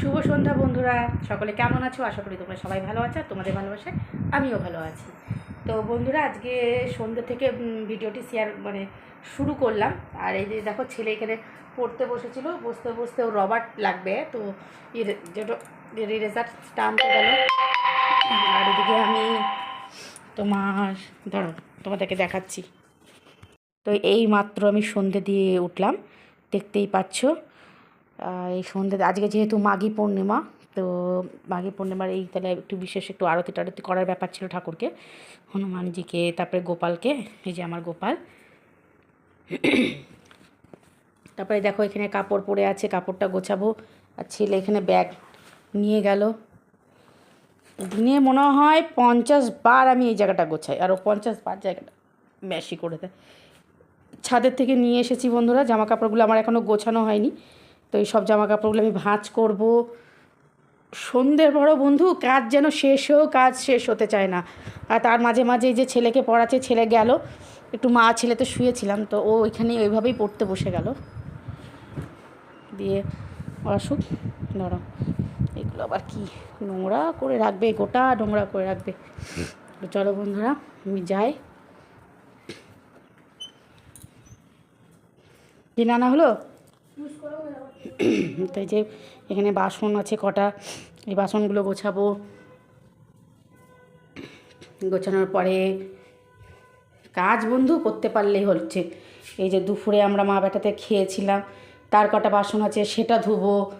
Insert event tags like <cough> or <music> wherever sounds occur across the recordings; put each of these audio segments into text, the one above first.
শুভ সন্ধ্যা বন্ধুরা। সকলে কেমন আছো? আশা করি তোমরা সবাই ভালো আছো তোমাদের ভালোবাসায় আমিও ভালো আছি। তো বন্ধুরা, আজকে সন্ধ্যে থেকে ভিডিওটি শেয়ার মানে শুরু করলাম। আর এই যে দেখো, ছেলে এখানে পড়তে বসেছিল। বসতে বসতে ও রবার্ট লাগবে। তো ইরে- যেটা রেজার টানতে গেল। আর এদিকে আমি তোমার, ধরো, তোমাদেরকে দেখাচ্ছি। তো এই মাত্র আমি সন্ধে দিয়ে উঠলাম। দেখতেই পাচ্ছ। এই সন্ধে আজকে যেহেতু মাঘী পূর্ণিমা, তো মাঘী পূর্ণিমার এই তাহলে একটু বিশেষ একটু আরতি টারতি করার ব্যাপার ছিল ঠাকুরকে, হনুমানজিকে, তারপরে গোপালকে, এই যে আমার গোপাল। তারপরে দেখো এখানে কাপড় পরে আছে, কাপড়টা গোছাবো। আর ছেলে এখানে ব্যাগ নিয়ে গেল। দিনে মনে হয় পঞ্চাশ বার আমি এই জায়গাটা গোছাই, আর ও পঞ্চাশ বার জায়গাটা বেশি করে দেয়। ছাদের থেকে নিয়ে এসেছি বন্ধুরা, জামা কাপড়গুলো আমার এখনও গোছানো হয়নি। তো এই সব জামা কাপড়গুলো আমি ভাঁজ করব। সন্ধ্যের বড় বন্ধু, কাজ যেন শেষ হোক, কাজ শেষ হতে চায় না। আর তার মাঝে মাঝে যে ছেলেকে পড়াচ্ছে, ছেলে গেল। একটু মা ছেলেতে শুয়েছিলাম, তো ও ওইখানে ওইভাবেই পড়তে বসে গেল। দিয়ে আসুক ধরো এগুলো আবার কি? নোংরা করে রাখবে, গোটা নোংরা করে রাখবে। তো চলো বন্ধুরা, আমি যাই। কি নানা হলো? <clears throat> তাই যে এখানে বাসন আছে কটা, এই বাসনগুলো গোছাবো। গোছানোর পরে কাজ বন্ধু করতে পারলেই হচ্ছে। এই যে দুপুরে আমরা মা বেটাতে খেয়েছিলাম, তার কটা বাসন আছে সেটা ধুবো।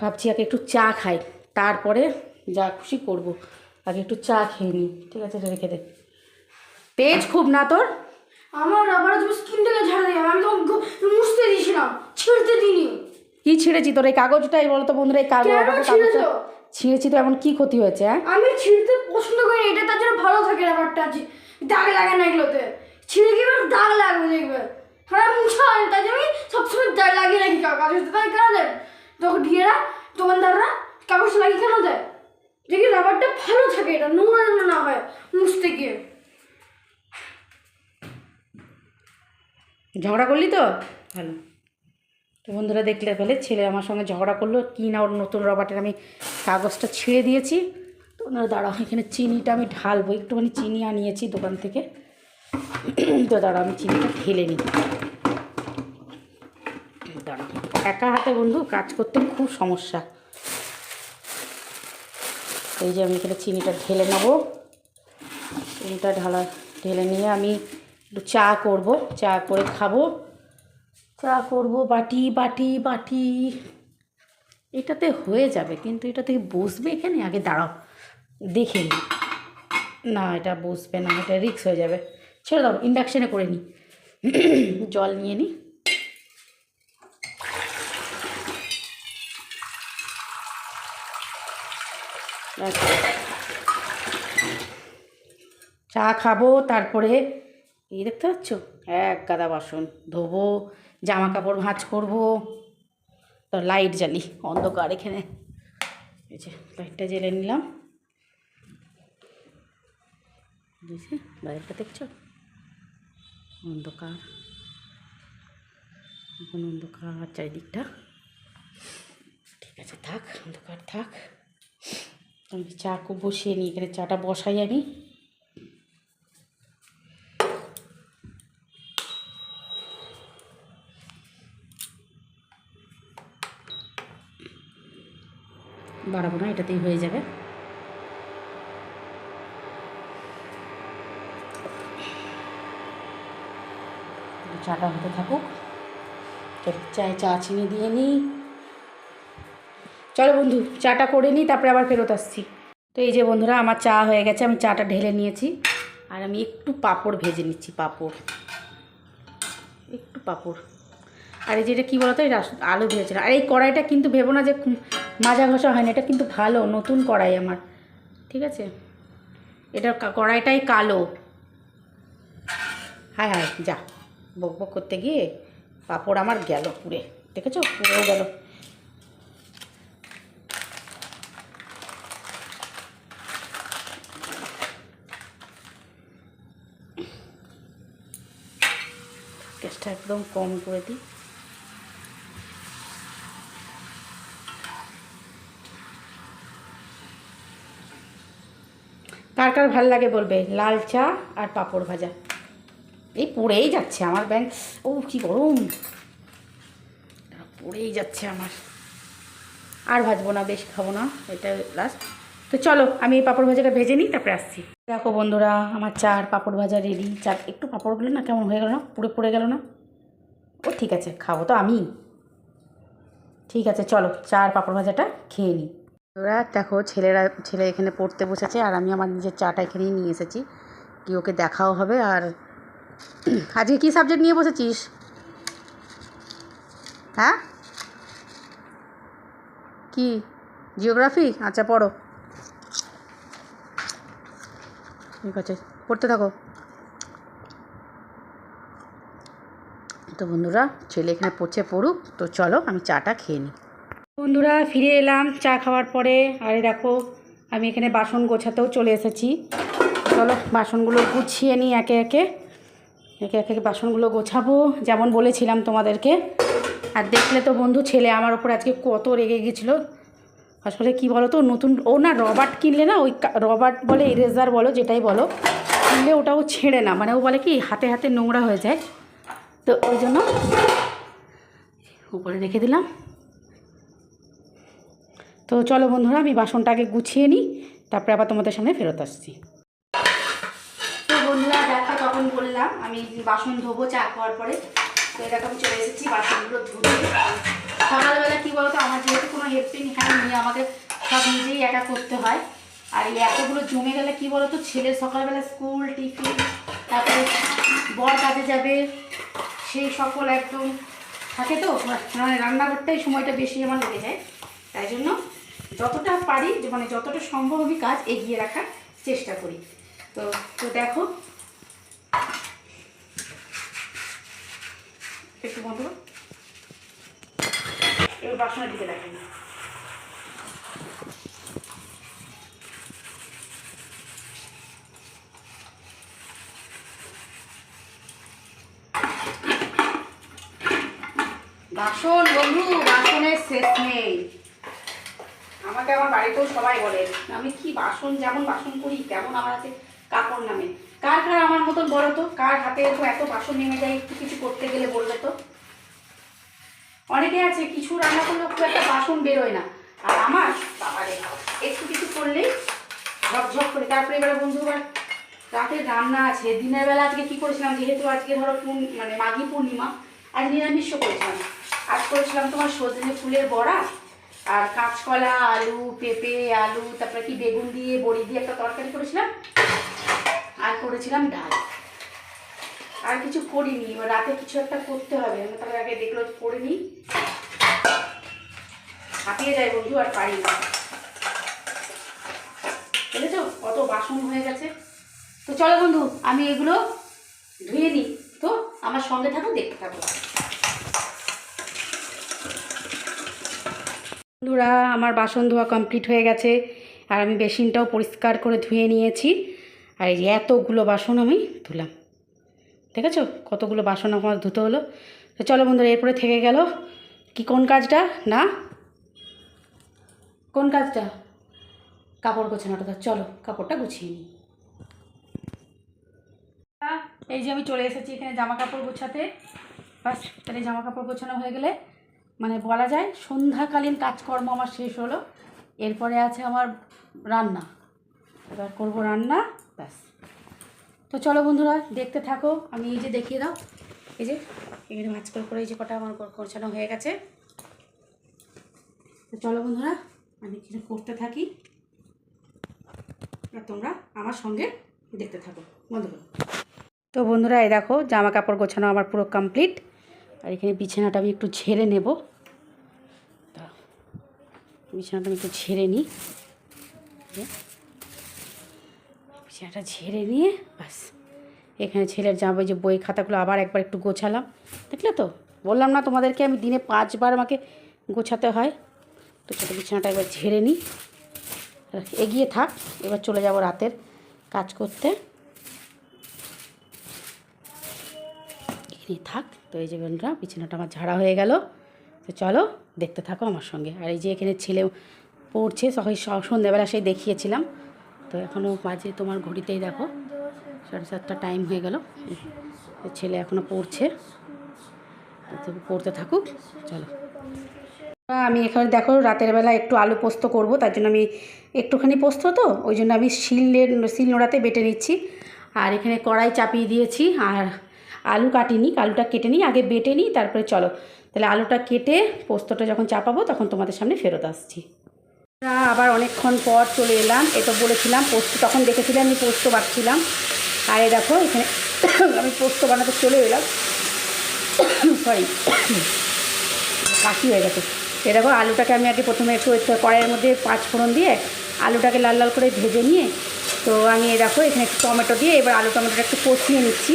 ভাবছি আগে একটু চা খাই, তারপরে যা খুশি করব। আগে একটু চা খেয়ে নিই, ঠিক আছে? রেখে দে। তেজ খুব না তোর? আমার আবার তুমি স্কিনটাকে ঝাড়া দিয়ে আমি তো মুছতে দিয়েছিলাম ছিঁড়তে দিইনি। কি ছিঁড়েছি তোর এই কাগজটাই বলো তো বন্ধুরা এই কাগজ কাগজটা ছিঁড়েছো? তো এমন কি ক্ষতি হয়েছে হ্যাঁ? আমি ছিঁড়তে পছন্দ করি এটা তার জন্য ভালো থাকে ব্যাপারটা আছে দাগ লাগে না এগুলোতে। ছিঁড়ে গিয়ে দাগ লাগবে দেখবে। হ্যাঁ মুছা হয় তাই আমি সবসময় দাগ লাগিয়ে রাখি কাগজটা তাই কেন দেয়? তখন ঢিয়েরা দোকানদাররা কাগজ লাগিয়ে কেন দেয়? দেখি রাবারটা ভালো থাকে এটা নোংরা যেন না হয় মুছতে গিয়ে। ঝগড়া করলি তো? ভালো। তো বন্ধুরা দেখলে ফেলে ছেলে আমার সঙ্গে ঝগড়া করল, কি না ওর নতুন রবার্টের আমি কাগজটা ছিঁড়ে দিয়েছি। তো ওনারা দাঁড়াও, এখানে চিনিটা আমি ঢালবো, একটুখানি চিনি আনিয়েছি দোকান থেকে। তো দাঁড়াও, আমি চিনিটা ঢেলে নিই। দাঁড়াও, একা হাতে বন্ধু কাজ করতে খুব সমস্যা। এই যে আমি এখানে চিনিটা ঢেলে নেব। চিনিটা ঢালা, ঢেলে নিয়ে আমি একটু চা করব, চা করে খাব। চা করব, বাটি বাটি বাটি। এটাতে হয়ে যাবে, কিন্তু এটা থেকে বসবে এখানে? আগে দাঁড়াও, দেখে নিই না, এটা বসবে না, এটা রিক্স হয়ে যাবে। ছেড়ে দাও ইন্ডাকশানে করে নিই জল নিয়ে নিই চা খাব, তারপরে এই দেখতে পাচ্ছ? এক গাদা বাসন। ধোবো জামা কাপড় ভাঁজ করব। তো লাইট জ্বালি, অন্ধকার এখানে। এই যে লাইটটা জ্বেলে নিলাম। বুঝেছি লাইটটা দেখছ? অন্ধকার। এখন অন্ধকার চারিদিকটা। ঠিক আছে, থাক, অন্ধকার থাক। আমি চা খুব বসিয়ে নিই, এখানে চাটা বসাই আমি। বাড়াবো না, এটাতেই হয়ে যাবে। চাটা হতে থাকুক। চায়ে চা চিনি দিয়ে নিই। চলো বন্ধু, চাটা করে নিই, তারপরে আবার ফেরত আসছি। তো এই যে বন্ধুরা, আমার চা হয়ে গেছে, আমি চাটা ঢেলে নিয়েছি। আর আমি একটু পাঁপড় ভেজে নিচ্ছি, পাপড়। একটু পাপড়। আর এই যেটা কী বলতো আলু ভেজেছিলাম। আর এই কড়াইটা কিন্তু ভেবো না যে মাজা ঘষা হয় না এটা কিন্তু ভালো, নতুন কড়াই আমার। ঠিক আছে? এটার কড়াইটাই কালো। হায় হায়, যা, বক বক করতে গিয়ে পাঁপড় আমার গেল পুড়ে। দেখেছ? পুড়েও গেল। গ্যাসটা একদম কম করে দিই। কার কার ভালো লাগে বলবে? লাল চা আর পাঁপড় ভাজা। এই পড়েই যাচ্ছে আমার ব্যাংক ও, কি গরম। পড়েই যাচ্ছে আমার। আর ভাজবো না, বেশি খাব না, এটা লাস্ট তো চলো, আমি এই পাঁপড় ভাজাটা ভেজে নিই, তারপরে আসছি। দেখো বন্ধুরা, আমার চা আর পাঁপড় ভাজা রেডি চা, একটু পাঁপড়গুলো না কেমন হয়ে গেল না? পুড়ে, পড়ে গেল না? ও, ঠিক আছে, খাব তো আমি। ঠিক আছে, চলো, চা আর পাঁপড় ভাজাটা খেয়ে নিই। ওরা দেখো ছেলেরা, ছেলে এখানে পড়তে বসেছে আর আমি আমার নিজের চাটা এখানেই নিয়ে এসেছি। কি ওকে দেখাও হবে আর আজকে কী সাবজেক্ট নিয়ে বসেছিস? হ্যাঁ? কি? জিওগ্রাফি আচ্ছা পড়ো। ঠিক আছে, পড়তে থাকো। তো বন্ধুরা, ছেলে এখানে পড়ছে, পড়ুক। তো চলো আমি চাটা খেয়ে নিই। বন্ধুরা, ফিরে এলাম চা খাওয়ার পরে। আরে দেখো, আমি এখানে বাসন গোছাতেও চলে এসেছি। চলো, বাসনগুলো গুছিয়ে নিই একে একে। একে একে বাসনগুলো গোছাবো, যেমন বলেছিলাম তোমাদেরকে। আর দেখলে তো বন্ধু, ছেলে আমার ওপর আজকে কত রেগে গেছিল। আসলে কি বলো তো নতুন, ও না রবার্ট কিনলে না, ওই রবার্ট বলে ইরেজার বলো, যেটাই বলো, কিনলে ওটাও ছেড়ে না। মানে ও বলে কি, হাতে হাতে নোংরা হয়ে যায়। তো ওই জন্য উপরে রেখে দিলাম। তো চলো বন্ধুরা, আমি বাসনটা আগে গুছিয়ে নিই, তারপরে আবার তোমাদের সামনে ফেরত আসছি। তো বন্ধুরা, দেখা তখন বললাম, আমি বাসন ধোবো, চা খাওয়ার পরে। তো এরকম চলে এসেছি বাসনগুলো ধুতে। সকালবেলা কী বলতো, আমার যেহেতু কোনো হেল্পিং হ্যান্ড নিয়ে আমাকে সব নিজেই একা করতে হয়। আর এই এতগুলো জমে গেলে কি বলতো, ছেলের সকালবেলা স্কুল, টিফিন, তারপরে বর কাজে যাবে, সেই সকল একদম থাকে তো মানে রান্না করতেই সময়টা বেশি আমার লেগে যায়। তাই জন্য যতটা পারি মানে যতটা সম্ভব আমি কাজ এগিয়ে রাখার চেষ্টা করি। তো তো দেখো। একটু বন্ধ। এবার বাসনের দিকে দেখেন বাসন বন্ধু, বাসনের শেষ নেই। আমাকে আমার বাড়িতেও সবাই বলে, আমি কি বাসন, যেমন বাসন করি, তেমন আমার আছে কাপড় নামে। কার কার আমার মতন বলো তো? কার হাতে তো এত বাসন নেমে যায়, একটু কিছু করতে গেলে বলবে তো? অনেকে আছে, কিছু রান্না করলেও খুব একটা বাসন বেরোয় না। আর আমার, বাবারে একটু কিছু করলেই ঝকঝক করে। তারপরে এবারে বন্ধু আবার রাতের রান্না আছে। দিনের বেলা আজকে কি করেছিলাম? যেহেতু আজকে ধরো পূর্ণ মানে মাঘী পূর্ণিমা, আজ নিরামিষ করেছিলাম। আজ করেছিলাম তোমার সজনে ফুলের বড়া আর কাঁচকলা, আলু, পেঁপে, আলু, তারপরে কি বেগুন দিয়ে, বড়ি দিয়ে একটা তরকারি করেছিলাম? আর করেছিলাম ডাল। আর কিছু করিনি রাতে কিছু একটা করতে হবে। আমি তাহলে আগে দেখল করে নিই হাঁপিয়ে যায় বন্ধু, আর পারি না। বুঝেছ? কত বাসন হয়ে গেছে। তো চলো বন্ধু, আমি এগুলো ধুয়ে নিই। তো আমার সঙ্গে থাকো, দেখতে থাকো। বন্ধুরা, আমার বাসন ধোয়া কমপ্লিট হয়ে গেছে আর আমি বেসিনটাও পরিষ্কার করে ধুয়ে নিয়েছি। আর এই এতগুলো বাসন আমি ধুলাম। ঠিক আছে কতগুলো বাসন আমার ধুতে হলো। তো চলো বন্ধুরা, এরপরে থেকে গেল। কি, কোন কাজটা? না? কোন কাজটা? কাপড় গোছানোটা চলো, কাপড়টা গুছিয়ে নিই। এই যে আমি চলে এসেছি এখানে জামা কাপড় গোছাতে। বাস, তাহলে জামা কাপড় গোছানো হয়ে গেলে মানে বলা যায় সন্ধ্যাকালীন কাজকর্ম আমার শেষ হলো। এরপরে আছে আমার রান্না। এবার করব রান্না, ব্যাস। তো চলো বন্ধুরা, দেখতে থাকো। আমি এই যে দেখিয়ে দাও। এই যে, এখানে মাছ করে করে এই যে কটা আমার গোছানো হয়ে গেছে। তো চলো বন্ধুরা, আমি কিছু করতে থাকি। আর তোমরা আমার সঙ্গে দেখতে থাকো। বন্ধুরা। তো বন্ধুরা, এই দেখো, জামা কাপড় গোছানো আমার পুরো কমপ্লিট আর এখানে বিছানাটা আমি একটু ঝেড়ে নেব। তা, বিছানাটা আমি একটু ঝেড়ে নিই। বিছানাটা ঝেড়ে নিয়ে বাস। এখানে ছেলের জামা যে বই খাতাগুলো আবার একবার একটু গোছালাম। দেখলে তো? বললাম না তোমাদেরকে আমি দিনে পাঁচবার আমাকে গোছাতে হয়। তো ছোটো বিছানাটা একবার ঝেড়ে নিই। এগিয়ে থাক, এবার চলে যাব রাতের কাজ করতে। এখানেই থাক। তো এই যে বন্ধুরা বিছানাটা আমার ঝাড়া হয়ে গেল। তো চলো, দেখতে থাকো আমার সঙ্গে। আর এই যে এখানে ছেলে পড়ছে, সকাল সন্ধ্যাবেলা সেই দেখিয়েছিলাম। তো এখনও বাজে তোমার ঘড়িতেই দেখো, সাড়ে সাতটা টাইম হয়ে গেল। ছেলে এখনও পড়ছে। তো পড়তে থাকুক চলো। আমি এখানে দেখো, রাতের বেলা একটু আলু পোস্ত করব, তার জন্য আমি একটুখানি পোস্ত তো, ওই জন্য আমি শিলের শিল নোড়াতে বেটে নিচ্ছি। আর এখানে কড়াই চাপিয়ে দিয়েছি, আর আলু কাটিনি আলুটা কেটে নিই, আগে বেটে নিই, তারপরে চলো। তাহলে আলুটা কেটে পোস্তটা যখন চাপাবো, তখন তোমাদের সামনে ফেরত আসছি। আবার অনেকক্ষণ পর চলে এলাম। এ তো বলেছিলাম, পোস্ত তখন দেখেছিলাম আমি পোস্ত বাড়ছিলাম আর এই দেখো, এখানে আমি পোস্ত বানাতে চলে এলাম। সরি কাশি হয়ে গেছে। এ দেখো, আলুটাকে আমি আগে প্রথমে একটু একটু কড়াইয়ের মধ্যে পাঁচ ফোড়ন দিয়ে আলুটাকে লাল লাল করে ভেজে নিয়ে, তো আমি এ দেখো, এখানে একটু টমেটো দিয়ে এবার আলু টমেটোটা একটু কষিয়ে নিচ্ছি।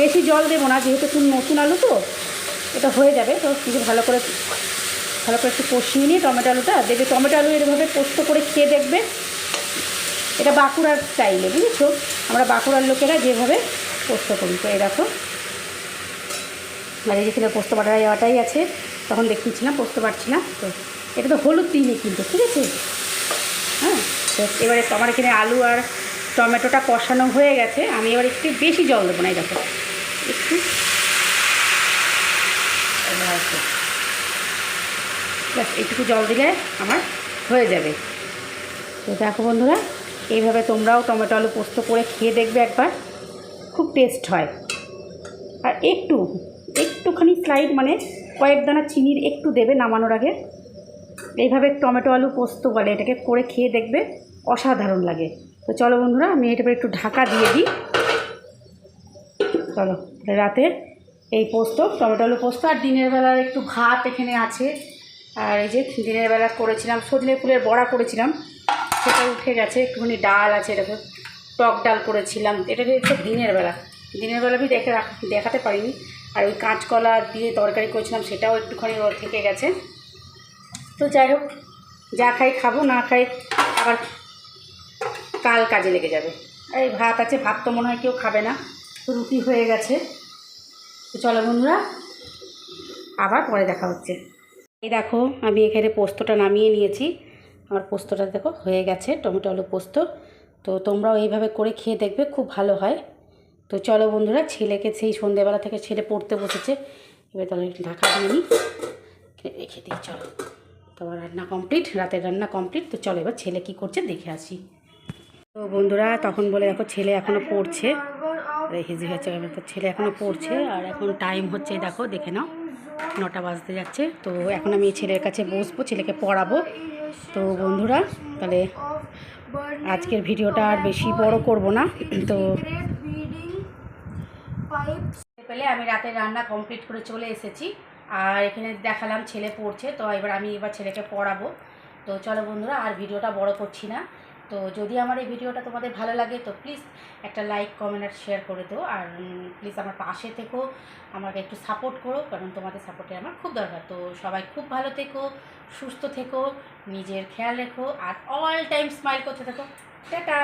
বেশি জল দেবো না, যেহেতু একটু নতুন আলু তো, এটা হয়ে যাবে, তো কিছু ভালো করে ভালো করে একটু কষিয়ে নিয়ে টমেটো আলুটা, দেখবে টমেটো আলু এরভাবে পোস্ত করে খেয়ে দেখবে। এটা বাঁকুড়ার স্টাইলে, বুঝেছ? আমরা বাঁকুড়ার লোকেরা যেভাবে পোস্ত করি, তো এই দেখো। এই যেখানে পোস্ত বাটা যাওয়াটাই আছে, তখন দেখিয়েছিলাম, পোস্ত বাটছিলাম তো এটা তো হলুদ দিইনি কিন্তু, ঠিক আছে? হ্যাঁ তো এবারে আমার এখানে আলু আর টমেটোটা কষানো হয়ে গেছে, আমি এবার একটু বেশি জল দেবো না দেখো। একটু। ব্যাস এইটুকু জল দিলে আমার হয়ে যাবে। তো দেখো বন্ধুরা, এইভাবে তোমরাও টমেটো আলু পোস্ত করে খেয়ে দেখবে একবার। খুব টেস্ট হয়। আর একটু, একটুখানি স্লাইড মানে কয়েক দানা চিনির একটু দেবে নামানোর আগে। এইভাবে টমেটো আলু পোস্ত বলে এটাকে করে খেয়ে দেখবে, অসাধারণ লাগে। তো চলো বন্ধুরা, আমি এটা একটু ঢাকা দিয়ে দিই। চলো রাতে এই পোস্ত, টমেটো আলু পোস্ত, আর দিনের বেলার একটু ভাত এখানে আছে। আর এই যে দিনের বেলা করেছিলাম, সজনে ফুলের বড়া করেছিলাম, সেটা উঠে গেছে, একটুখানি ডাল আছে এরকম টক ডাল করেছিলাম। এটা হচ্ছে দিনের বেলা দিনের বেলা আমি দেখে দেখাতে পারিনি। আর ওই কাঁচকলা দিয়ে তরকারি করেছিলাম, সেটাও একটুখানি থেকে গেছে। তো যাই হোক, যা খাই খাব, না খাই আবার কাল কাজে লেগে যাবে। এই ভাত আছে, ভাত তো মনে হয় কেউ খাবে না। রুটি হয়ে গেছে। তো চলো বন্ধুরা, আবার পরে দেখা হচ্ছে। এই দেখো, আমি এখানে পোস্তটা নামিয়ে নিয়েছি। আমার পোস্তটা দেখো, হয়ে গেছে, টমেটো আলু পোস্ত। তো তোমরাও এইভাবে করে খেয়ে দেখবে, খুব ভালো হয়। তো চলো বন্ধুরা, ছেলেকে সেই সন্ধেবেলা থেকে ছেলে পড়তে বসেছে। এবার তাহলে ঢাকা দিয়ে নিই রেখে দিই, চলো। তোমার রান্না কমপ্লিট, রাতের রান্না কমপ্লিট। তো চলো এবার ছেলে কী করছে, দেখে আসি। তো বন্ধুরা তখন বলে দেখো ছেলে এখনও পড়ছে। দিয়ে হচ্ছে তো ছেলে এখনও পড়ছে আর এখন টাইম হচ্ছে দেখো, দেখে নাও, নটা বাজতে যাচ্ছে। তো এখন আমি ছেলের কাছে বসবো, ছেলেকে পড়াবো। তো বন্ধুরা, তাহলে আজকের ভিডিওটা আর বেশি বড় করব না। তো পেলে আমি রাতের রান্না কমপ্লিট করে চলে এসেছি। আর এখানে দেখালাম ছেলে পড়ছে, তো এবার আমি এবার ছেলেকে পড়াবো। তো চলো বন্ধুরা, আর ভিডিওটা বড় করছি না। তো যদি আমার এই ভিডিওটা তোমাদের ভালো লাগে, তো প্লিজ একটা লাইক কমেন্ট আর শেয়ার করে দিও। আর প্লিজ আমার পাশে থেকো, আমাকে একটু সাপোর্ট করো, কারণ তোমাদের সাপোর্টে আমার খুব দরকার। তো সবাই খুব ভালো থেকো, সুস্থ থেকো, নিজের খেয়াল রেখো, আর অল টাইম স্মাইল করতে থেকো। টাটা!